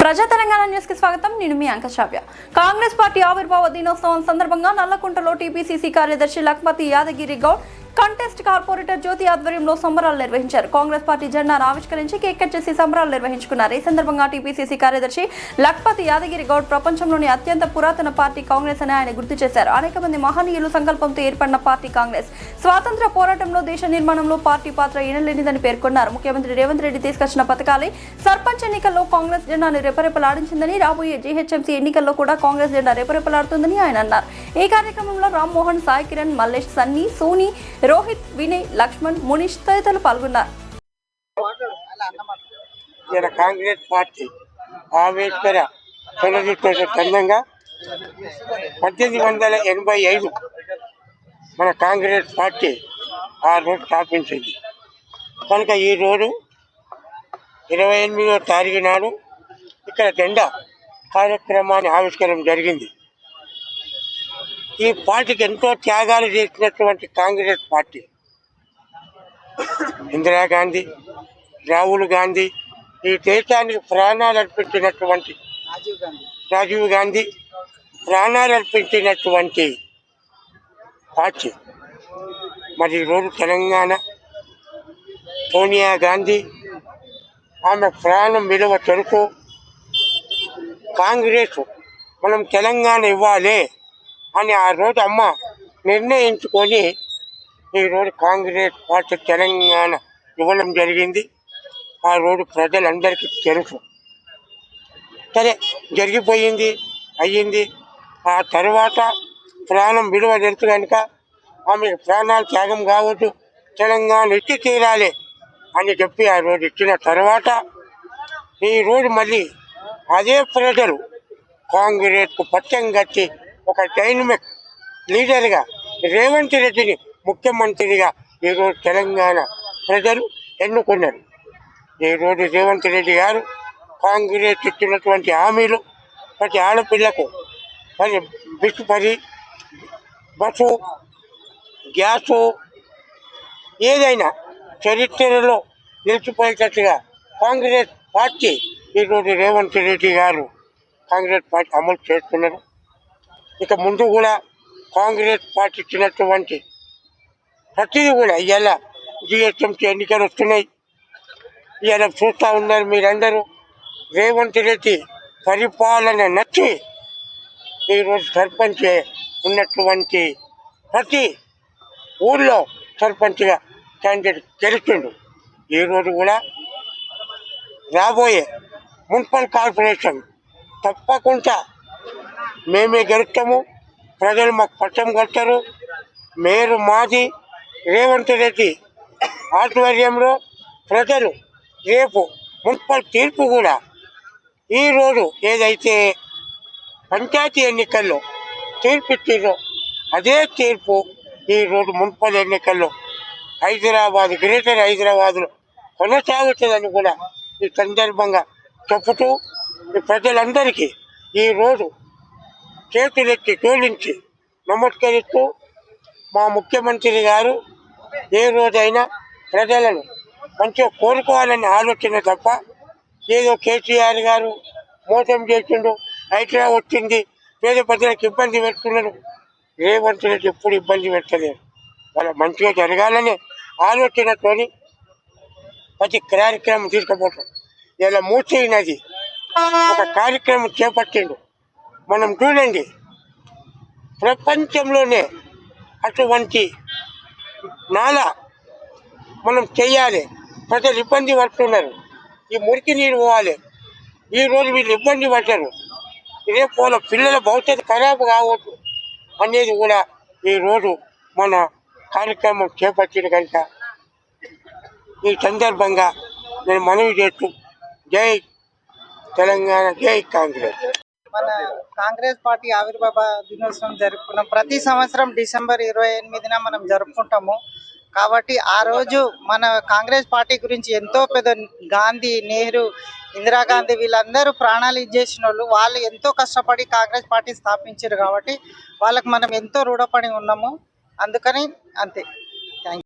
ప్రజా తెలంగాణ న్యూస్కి స్వాగతం. నేను మీ అంక కాంగ్రెస్ పార్టీ ఆవిర్భావ దినోత్సవం సందర్భంగా నల్లకుంటలో టీపీసీసీ కార్యదర్శి లక్మతి యాదగిరి గౌడ్ కంటెస్ట్ కార్పొరేటర్ జ్యోతి ఆధ్వర్యంలో సంబరాలు నిర్వహించారు. కాంగ్రెస్ పార్టీ జెండాను ఆవిష్కరించి కేక్ కట్ చేసి సంబరాలు నిర్వహించుకున్నారు. ఈ సందర్భంగా టీపీసీసీ కార్యదర్శి లక్పతి యాదగిరి గౌడ్ ప్రపంచంలోని అత్యంత పురాతన పార్టీ కాంగ్రెస్ అని ఆయన గుర్తు చేశారు. అనేక మంది మహనీయులు సంకల్పంతో ఏర్పడిన పార్టీ కాంగ్రెస్. స్వాతంత్ర పోరాటంలో దేశ నిర్మాణంలో పార్టీ పాత్ర ఎనలేనిదని పేర్కొన్నారు. ముఖ్యమంత్రి రేవంత్ రెడ్డి తీసుకొచ్చిన పథకాలే సర్పంచ్ ఎన్నికల్లో కాంగ్రెస్ జెండాను రెపరెపలాడించిందని రాబోయే జీహెచ్ఎంసీ ఎన్నికల్లో కూడా కాంగ్రెస్ జెండా రెపరెపలాడుతుందని ఆయన అన్నారు. ఈ కార్యక్రమంలో రామ్మోహన్ సాయి కిరణ్ మల్లేష్ సన్నీ సోని రోహిత్ వినయ్ లక్ష్మణ్ మునీష్ తదితరులు పాల్గొన్నారు. ఇలా కాంగ్రెస్ పార్టీ ఆవేశ్వర తొలగించిన చందంగా పద్దెనిమిది వందల ఎనభై ఐదు మన కాంగ్రెస్ పార్టీ ఆ రోజు స్థాపించింది. కనుక ఈ రోజు ఇరవై ఎనిమిదో తారీఖు నాడు ఇక్కడ జెండా కార్యక్రమాన్ని ఆవిష్కరణ జరిగింది. ఈ పార్టీకి ఎంతో త్యాగాలు చేసినటువంటి కాంగ్రెస్ పార్టీ. ఇందిరాగాంధీ రాహుల్ గాంధీ ఈ దేశానికి ప్రాణాలు అర్పించినటువంటి రాజీవ్ గాంధీ. ప్రాణాలు అర్పించినటువంటి పార్టీ. మరి ఈరోజు తెలంగాణ సోనియా గాంధీ ఆమె ప్రాణం విలువ తెలుసు కాంగ్రెస్ మనం తెలంగాణ ఇవ్వాలి. అని ఆ రోజు అమ్మ నిర్ణయించుకొని ఈరోజు కాంగ్రెస్ పార్టీ తెలంగాణ ఇవ్వడం జరిగింది. ఆ రోజు ప్రజలందరికీ తెలుసు. సరే జరిగిపోయింది అయ్యింది. ఆ తర్వాత ప్రాణం విలువ తెలుసు కనుక ఆమె ప్రాణాలు త్యాగం కావచ్చు తెలంగాణ ఇచ్చి తీరాలి అని చెప్పి ఆ రోజు ఇచ్చిన తర్వాత ఈరోజు మళ్ళీ అదే ప్రజలు కాంగ్రెస్కు పత్యం కట్టి ఒక డైనమిక్ లీడర్గా రేవంత్ రెడ్డిని ముఖ్యమంత్రిగా ఈరోజు తెలంగాణ ప్రజలు ఎన్నుకున్నారు. ఈరోజు రేవంత్ రెడ్డి గారు కాంగ్రెస్ ఇచ్చినటువంటి హామీలు ప్రతి ఆడపిల్లకు మరి బిస్పరి బస్సు గ్యాసు ఏదైనా చరిత్రలో నిలిచిపోయేటట్టుగా కాంగ్రెస్ పార్టీ ఈరోజు రేవంత్ రెడ్డి గారు కాంగ్రెస్ పార్టీ అమలు చేస్తున్నారు. ఇక ముందు కూడా కాంగ్రెస్ పార్టీ ఇచ్చినటువంటి ప్రతిదీ కూడా ఇవాళ జిహెచ్ఎంసీ ఎన్నికలు వస్తున్నాయి. ఇవాళ చూస్తూ ఉన్నారు మీరందరూ. రేవంత్ రెడ్డి పరిపాలన నచ్చి ఈరోజు సర్పంచ్ ఉన్నటువంటి ప్రతి ఊళ్ళో సర్పంచ్గా క్యాండిడేట్ గెలిచిండు ఈరోజు కూడా రాబోయే మున్సిపల్ కార్పొరేషన్ తప్పకుండా మేమే గెలుస్తాము ప్రజలు మాకు పట్టం కడతారు. మేరు మాది రేవంత్ రెడ్డి ఆధ్వర్యంలో ప్రజలు రేపు మున్సిపల్ తీర్పు కూడా ఈరోజు ఏదైతే పంచాయతీ ఎన్నికల్లో తీర్పు ఇచ్చిందో అదే తీర్పు ఈరోజు మున్సిపల్ ఎన్నికల్లో హైదరాబాద్ గ్రేటర్ హైదరాబాద్లో కొనసాగుతుందని కూడా ఈ సందర్భంగా చెప్పుతూ ఈ ప్రజలందరికీ ఈరోజు చేతులెత్తి తోలించి నమస్కరిస్తూ మా ముఖ్యమంత్రి గారు ఏ రోజైనా ప్రజలను మంచిగా కోరుకోవాలని ఆలోచన తప్ప ఏదో కేసీఆర్ గారు మోసం చేసిండు హైదరాబాద్ వచ్చింది పేద ప్రజలకు ఇబ్బంది పెడుతున్నారు. రేవంత్ రెడ్డి ఎప్పుడు ఇబ్బంది పెట్టలేరు వాళ్ళ మంచిగా జరగాలనే ఆలోచనతోని ప్రతి కార్యక్రమం తీసుకుపోతాం. ఇలా మూసైనది ఒక కార్యక్రమం చేపట్టిండు. మనం చూడండి. ప్రపంచంలోనే అటువంటి నాల మనం చెయ్యాలి ప్రజలు ఇబ్బంది పడుతున్నారు. ఈ మురికి నీరు పోవాలి. ఈ రోజు వీళ్ళు ఇబ్బంది పడ్డారు. రేపు వాళ్ళ పిల్లల భవిష్యత్తు ఖరాబ్ కావచ్చు అనేది కూడా ఈరోజు మన కార్యక్రమం చేపట్టిన కనుక. ఈ సందర్భంగా నేను మనవి చేస్తూ జై తెలంగాణ జై కాంగ్రెస్. మన కాంగ్రెస్ పార్టీ ఆవిర్భావ దినోత్సవం జరుపుకున్నాం. ప్రతి సంవత్సరం డిసెంబర్ ఇరవై ఎనిమిదిన మనం జరుపుకుంటాము. కాబట్టి ఆ రోజు మన కాంగ్రెస్ పార్టీ గురించి ఎంతో పెద్ద గాంధీ నెహ్రూ ఇందిరాగాంధీ వీళ్ళందరూ ప్రాణాలు ఇచ్చేసిన వాళ్ళు వాళ్ళు ఎంతో కష్టపడి కాంగ్రెస్ పార్టీ స్థాపించారు కాబట్టి వాళ్ళకి మనం ఎంతో రుణపడి ఉన్నాము. అందుకని అంతే.